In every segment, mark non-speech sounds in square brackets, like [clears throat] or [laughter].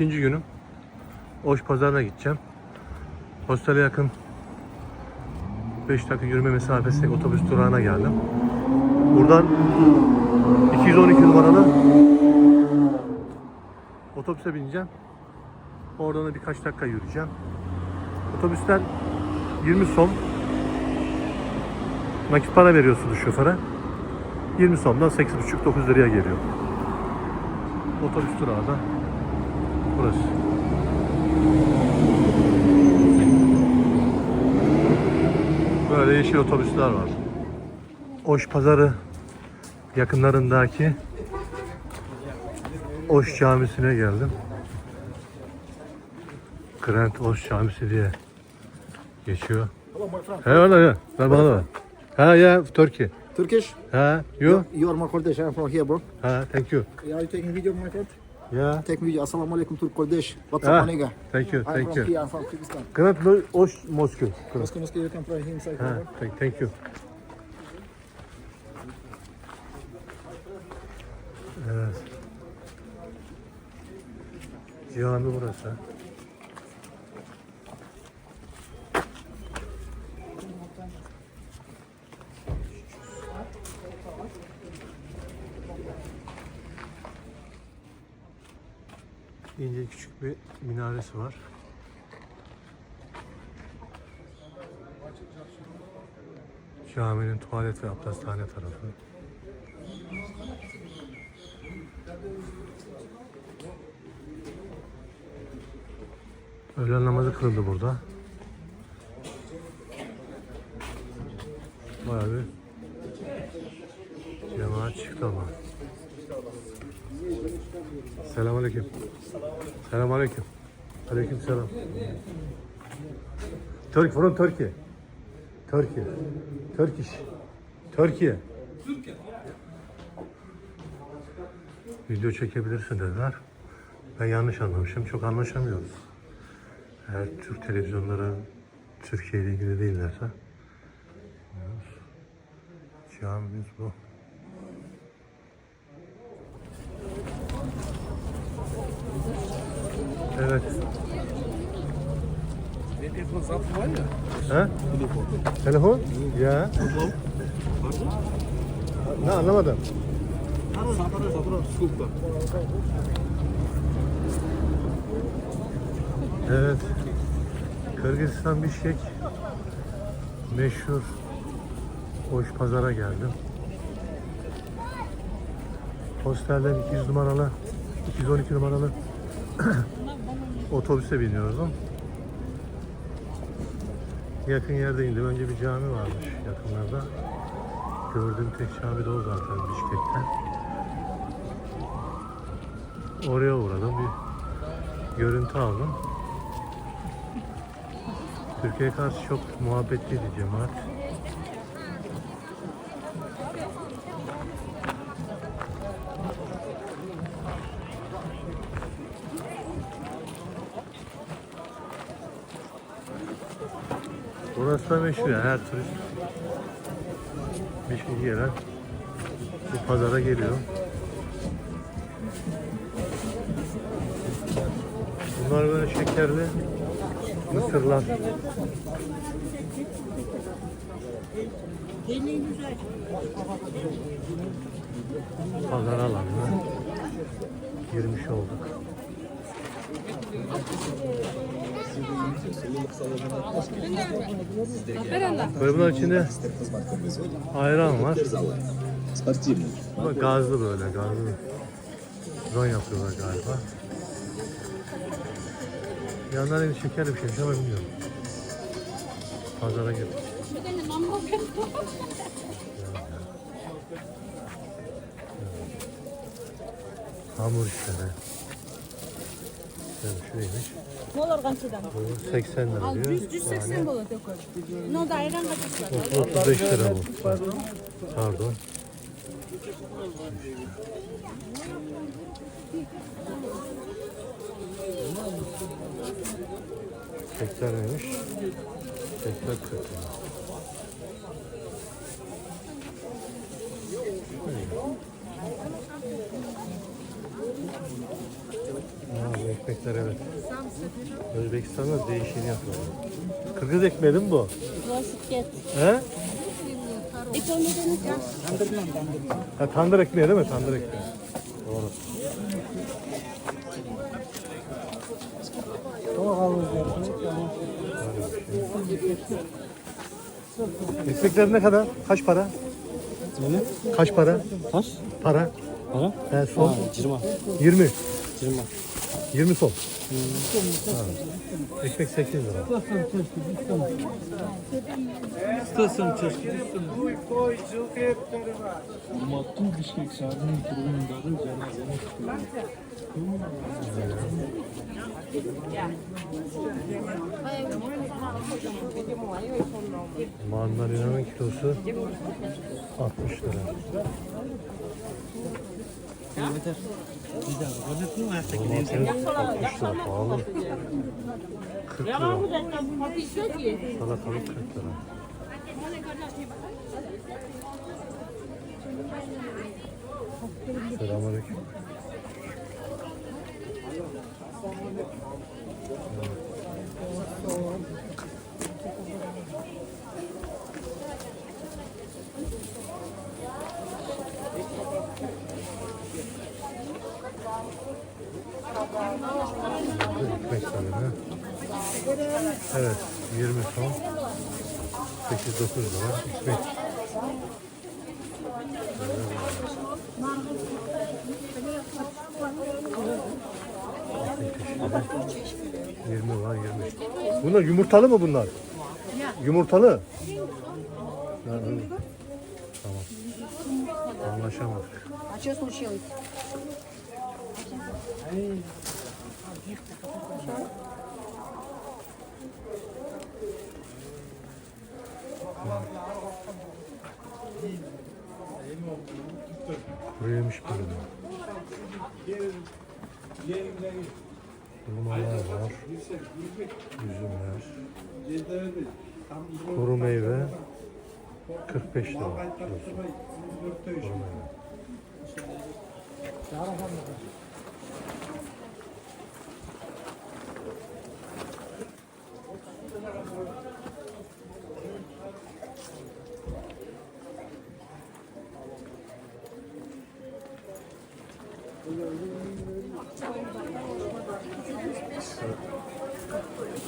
ikinci günüm. Oş pazarına gideceğim. Hostele yakın 5 dakika yürüme mesafesi otobüs durağına geldim. Buradan 212 numaralı otobüse bineceğim. Oradan da birkaç dakika yürüyeceğim. Otobüsten 20 som nakit para veriyorsunuz şoföre. 20 somdan 8,5-9 liraya geliyor. Otobüs durağı da burası. Böyle yeşil otobüsler var. Oş pazarı yakınlarındaki Oş Camisi'ne geldim. Grand Oş Camisi diye geçiyor. He öyle ya. Ver bana ver. Ha ya Türkiye. Turkish? Ha you? You are my. I'm from here, bro. Ha thank you. Are you taking video, my friend? Ya. Take video. Assalamu alaikum Turk Kurdish. What's Ha. up, my nigga? Thank you. I'm Thank from you. here. I'm from Kyrgyzstan. Grand Oş Moskova. Moscow, Moscow, you can play inside. Ha, thank, thank you. Evet. Cami burası. Minaresi var. Caminin tuvalet ve abdesthane tarafı. Öğlen namazı kılındı burada. Bayağı bir cemaat çıktı ama. Selamünaleyküm. Selamünaleyküm. Aleyküm selam. Türk from Turkey. Turkey. Turkish. Türkiye. Video çekebilirsin dediler. Ben yanlış anlamışım. Çok anlaşamıyoruz. Eğer Türk televizyonları Türkiye ile ilgili değillerse. Camimiz bu. Evet. Telefon zaten var ya. Ha? Telefon? Ya. Ne anlamadım. Evet. Kırgızistan Bişkek meşhur hoş pazara geldim. Hostelden 200 numaralı 212 numaralı [clears throat] otobüse biniyordum. Yakın yerde indim. Önce bir cami varmış yakınlarda. Gördüğüm tek cami de o zaten Bişkek'ten. Oraya uğradım. Bir görüntü aldım. Türkiye'ye karşı çok muhabbetliydi cemaat. Da meşhur yani her turist bir şey gelen bu pazara geliyor. Bunlar böyle şekerli mısırlar. Pazar alanına girmiş olduk. Ve bunun içinde ayran var. Bak gazlı böyle gazlı. Ron yapıyorlar galiba. Yanlarına bir şekerli bir şey ama bilmiyorum. Pazara girdik. Hamur işleri. Yani şuraymış. Molar qanchadan? Bu 80 lira diyor. 100 180 bo'ladi uka. Nonda ayran qanchasi? 35 lira bu. Pardon. Tekrar neymiş? Tekrar 40 lira. Ha, bu ekmek ekmekler evet. Özbekistan'da değişini yapıyorlar. Kırgız ekmeği değil mi bu? He? Ekonomiden Ha, tandır ekmeği değil mi? Tandır ekmeği. Doğru. Ekmekler ne kadar? Kaç para? Ne? Kaç para? Kaç? Para? Para? He, son. Ha, 20. 20. 20. 20 son. Ha. Ekmek 8 lira. Алматы бишкек шаарынын тургундары жаназаны күтүүдө. Mandalina'nın kilosu 60 lira. Domates 60 lira pahalı. 40 lira. Salatalık 40 lira. Selamünaleyküm. Ekmek salonu. Evet, 20 son. 8-9 lira ekmek. Ekmek çeşidi. 20 var 20. Bunlar yumurtalı mı bunlar? Yumurtalı. Ha, evet. Tamam. Anlaşamadık. А что случилось? Kuru yemiş bölümü. Hurmalar var. Üzümler. Kuru meyve 45 lira. Kuru meyve.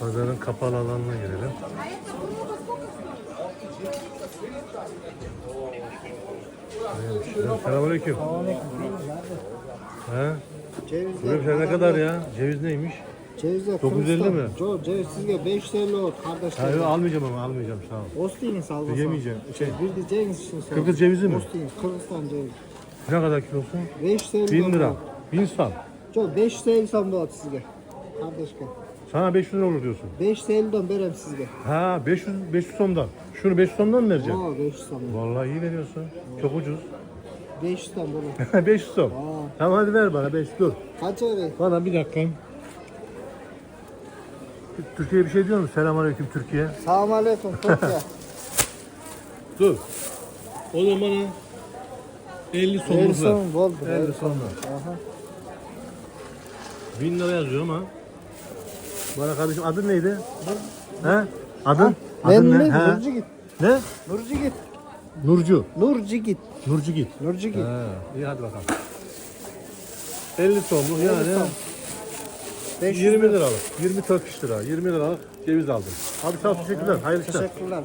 Pazarın kapalı alanına girelim. Neymiş? Selamünaleyküm. He? Ceviz Buraya ne kadar ya? Ceviz neymiş? Cevizler 950 mi? Çok ceviz sizge 550 ot Ha, kardeşler. yok, almayacağım ama almayacağım sağ ol. Ostinin salgısı. Yemeyeceğim. Şey, Bir de ceviz için sal. Kırgız cevizi mi? Ostin, Kırgızistan ceviz. Ne kadar kilosu? 550 1000 lira. ot. 1000 san. Çok 550 sam ot sizge. Kardeşler. Sana 500 lira olur diyorsun. 550 don berem sizge. Ha 500 500 somdan. Şunu 500 somdan mı vereceksin? Aa 500 sam. Vallahi iyi veriyorsun. Çok ucuz. 500 sam bunu. 500 som. Aa. Tamam hadi ver bana 5 dur. Kaç öyle? Bana bir dakika. Türkiye'ye bir şey diyor musun? Selamünaleyküm Türkiye. Selamun aleyküm. Türkiye. [laughs] Dur. O zaman bana 50 50 somluk ver. sam oldu. 50 somluk. Aha. 1000 lira yazıyor ama. Bana kardeşim adın neydi? He? Adın? Ben Adın ne? He? Nurcu git. Ne? Nurcu git. Nurcu. Nurcu git. Nurcu git. Nurcu git. He. İyi hadi bakalım. 50 somluk yani som. 500 20 liralık. 20 Turkish lira. 20 liralık ceviz aldım. Abi sağ ol teşekkürler. Hayırlı işler. Teşekkürler.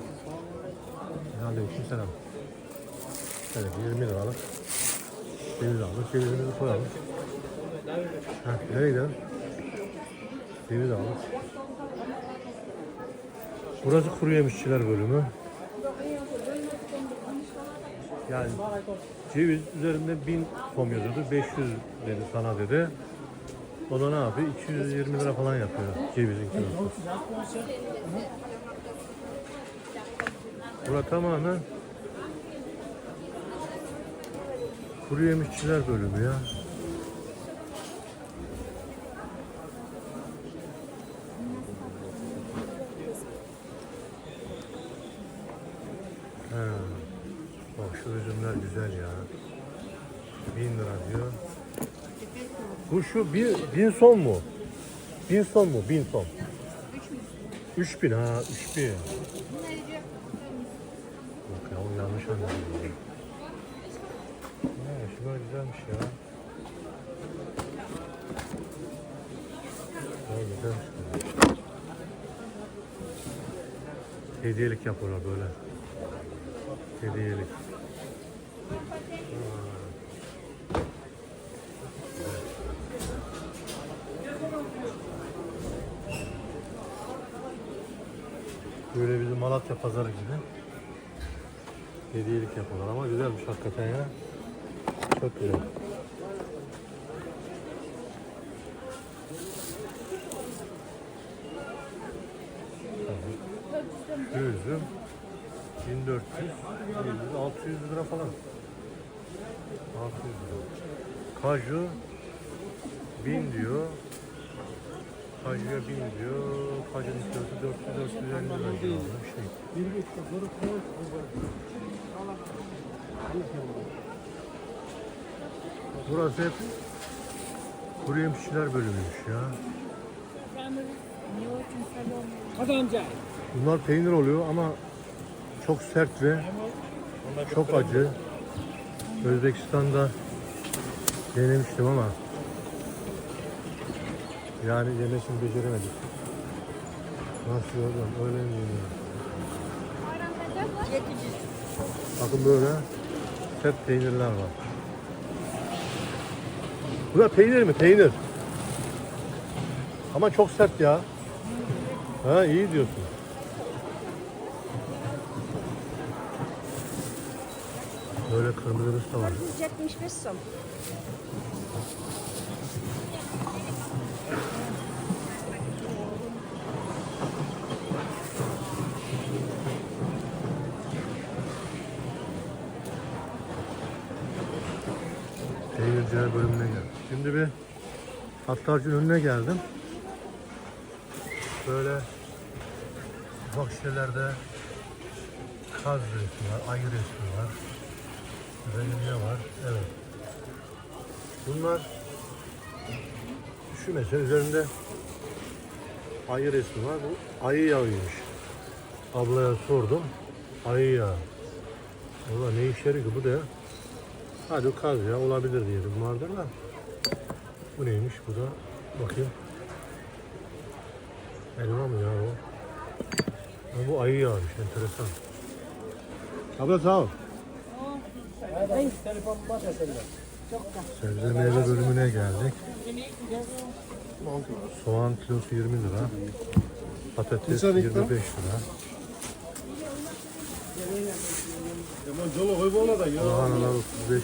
Aleyküm selam. Evet 20 liralık ceviz aldık. Cevizimizi koyalım. Heh, nereye gidelim? Ceviz aldık. Burası kuru yemişçiler bölümü. Yani ceviz üzerinde 1000 tom yazıyordu. 500 dedi sana dedi. O da ne yapıyor? 220 lira falan yapıyor cevizin kilosu. Burası tamamen kuru yemişçiler bölümü ya. Bak şu üzümler güzel ya. Bin lira diyor. Bu şu bir, bin son mu? Bin son mu? Bin son. Üç bin ha, üç bin. Yok ya, o yanlış anladım. Böyle güzelmiş ya. Böyle güzelmiş. Hediyelik yapıyorlar böyle. Hediyelik. Böyle bizim Malatya pazarı gibi. Hediyelik yapıyorlar ama güzelmiş hakikaten ya. Çok güzel. Şu üzüm 1400, 700, 600 lira falan. 600 lira. Kaju 1000 diyor. Kajuya 1000 diyor. Kajunun kilosu 400 450 lira civarında bir şey. Burası hep kuru yemişçiler bölümüymüş ya. Bunlar peynir oluyor ama çok sert ve çok acı. Özbekistan'da denemiştim ama yani yemesini beceremedik. Nasıl oğlum öyle mi yeniyor? Bakın böyle sert peynirler var. Bu da peynir mi? Peynir. Ama çok sert ya. Ha iyi diyorsun. Böyle kırmızı da var. 75 som. Peynirciler bölümüne geldim. Şimdi bir hattarcının önüne geldim. Böyle ufak şişelerde kaz resmi var, ayı resmi var. Efendim ne var? Evet. Bunlar şu mesela üzerinde ayı resmi var. Bu ayı yağıymış. Ablaya sordum. Ayı yağı. Valla ne yarıyor ki bu da ya? Hadi kaz ya olabilir diyelim vardır da. Bu neymiş bu da? Bakayım. Elma mı ya o? Ha, bu ayı yağmış enteresan. Abla sağ ol. Sebze meyve bölümüne geldik. Soğan kilosu 20 lira. Patates 25 lira. Lahanalar 35.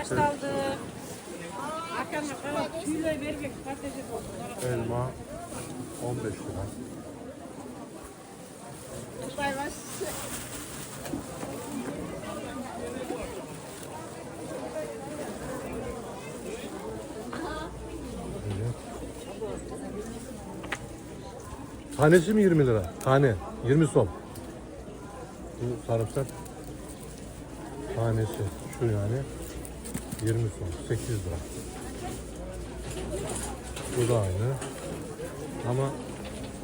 başlandı. Elma 15 lira. Tanesi mi 20 lira? Tane. 20 som. Bu sarımsak tanesi. Şu yani 20 som. 8 lira. Bu da aynı. Ama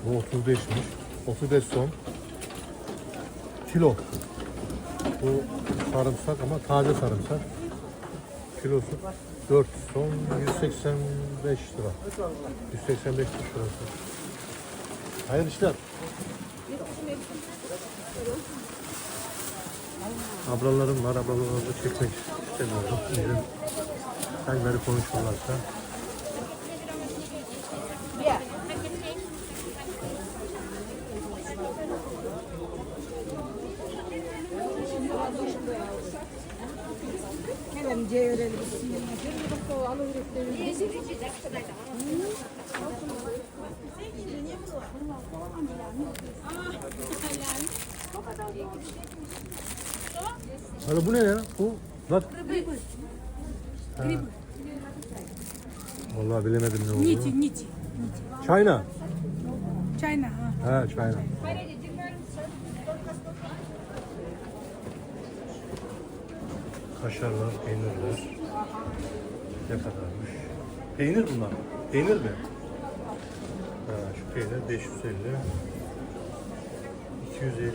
bu 35'miş. 35 som. Kilo. Bu sarımsak ama taze sarımsak. Kilosu 4 son 185 lira. 185 lira. Hayırlı işler. Ablalarım var, ablalarımı çekmek istemiyorum. Bizim kendileri konuşurlarsa. Hala bu ne ya? Bu bak. Ha. Vallahi bilemedim ne oldu. Niti, niti. China. China ha. Ha China. Kaşarlar, peynirler. Ne kadarmış? Peynir bunlar. Peynir mi? Ha, şu peynir 550. 250.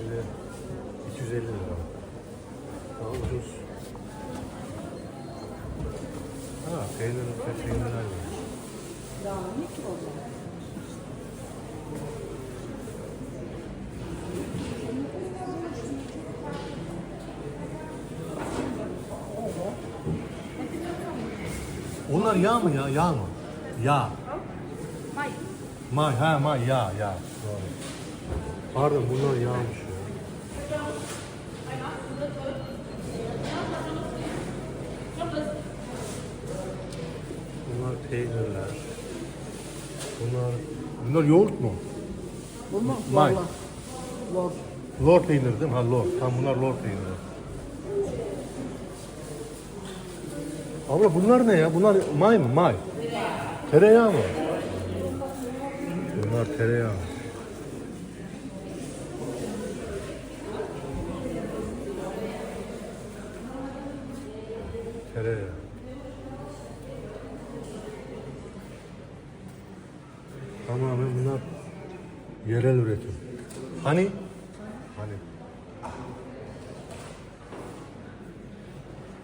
250 lira. Ucuz. Ha, peynir ve peynirler var. Onlar yağ mı ya? Yağ mı? Yağ. May. May, ha may, yağ, yağ. Doğru. Pardon bunlar yağmış ya. Bunlar peynirler. Bunlar, bunlar yoğurt mu? Bunlar May. lor. Lor. Lor peyniri değil mi? Ha lor. Tam bunlar lor peyniri. Abla bunlar ne ya? Bunlar may mı? May. Tereyağı mı? Bunlar tereyağı. Tereyağı. Tamamen bunlar yerel üretim. Hani? Hani?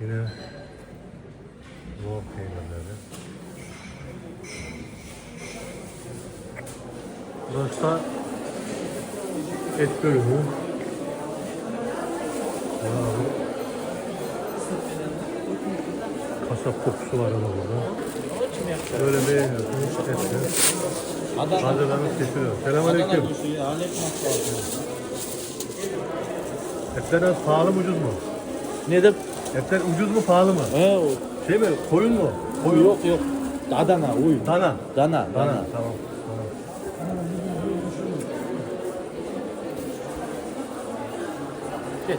Yine Lor peynirleri. Burası et bölümü. Kasap kokusu var ama burada. Böyle beğeniyorsunuz etleri. Hazırlanıp getiriyor. Selamünaleyküm. Etler az pahalı mı ucuz mu? Nedir? Etler ucuz mu pahalı mı? He, o Şey mi? Koyun mu? Koyun. yok yok. Adana, uyum. Dana. Dana, Dana. dana. Tamam. tamam.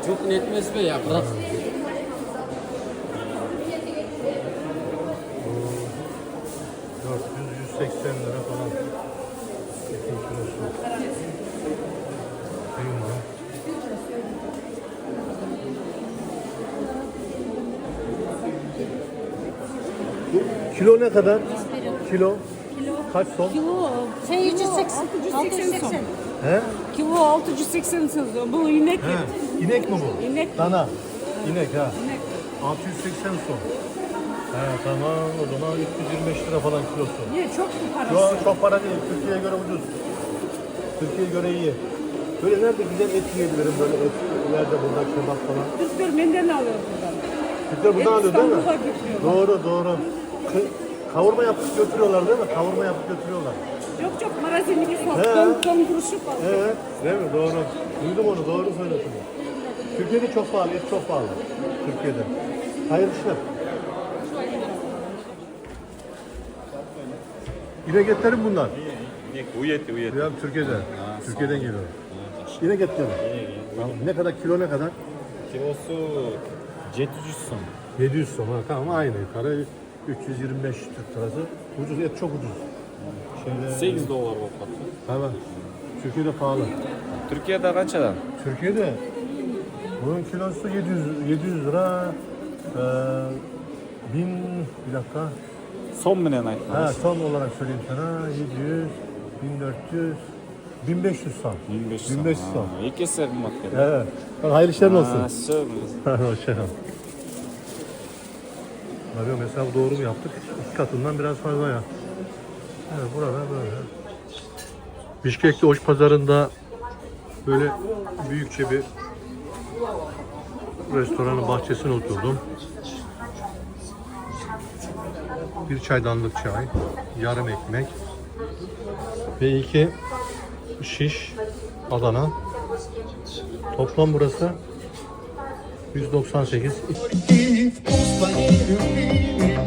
Çok netmez be ya. Bırak. Bu 400 180 lira falan. Etin kilosu. Kıyma. Bu Kilo ne kadar? Kilo. Kaç son? Kilo Şey 180. 680 son. He? Kilo 680 son. Bu inek He. İnek mi bu? İnek. Dana. İnek ha. 680 son. He tamam o zaman 325 lira falan kilosu. Niye çok mu parası? Yok çok para değil. Türkiye'ye göre ucuz. Türkiye'ye göre iyi. Böyle nerede güzel et yiyebilirim böyle et. Nerede burada kebap falan. Türkler benden alıyor buradan. Türkler buradan alıyor değil mi? Doğru doğru. Kavurma yapıp götürüyorlar değil mi? Kavurma yapıp götürüyorlar. Yok çok marazinlik He. var. Ton, ton kuruşu var. Evet. Değil mi? Doğru. Duydum onu. Doğru söylüyorsun. Türkiye'de çok pahalı. Et çok pahalı. Türkiye'de. Hayırlı işler. İnek etleri mi bunlar? Uyeti uyeti. Ya Türkiye'den. Türkiye'den geliyor. İnek etleri. Tamam. Ne kadar kilo ne kadar? Kilosu 700 son. 700 son. Ha, tamam aynı yukarı 325 Türk lirası. Ucuz et çok ucuz. Şöyle 8 dolar o kadar. Tamam. Türkiye'de pahalı. Türkiye'de kaç adam? Türkiye'de bunun kilosu 700 700 lira. Ee, 1000 bir dakika. Son mu ne? Ha son olarak söyleyeyim sana 700 1400 1500 son. 1500 1500 son. Ha, İki sefer makke. Evet. Hayırlı işlerin olsun. Ha, söyle. [laughs] Hoşçakal. Arıyorum hesabı doğru mu yaptık? İki katından biraz fazla ya. Evet burada böyle. Bişkek'te Oş Pazarı'nda böyle büyükçe bir restoranın bahçesine oturdum. Bir çaydanlık çay, yarım ekmek ve iki şiş Adana. Toplam burası 198. compañero mío.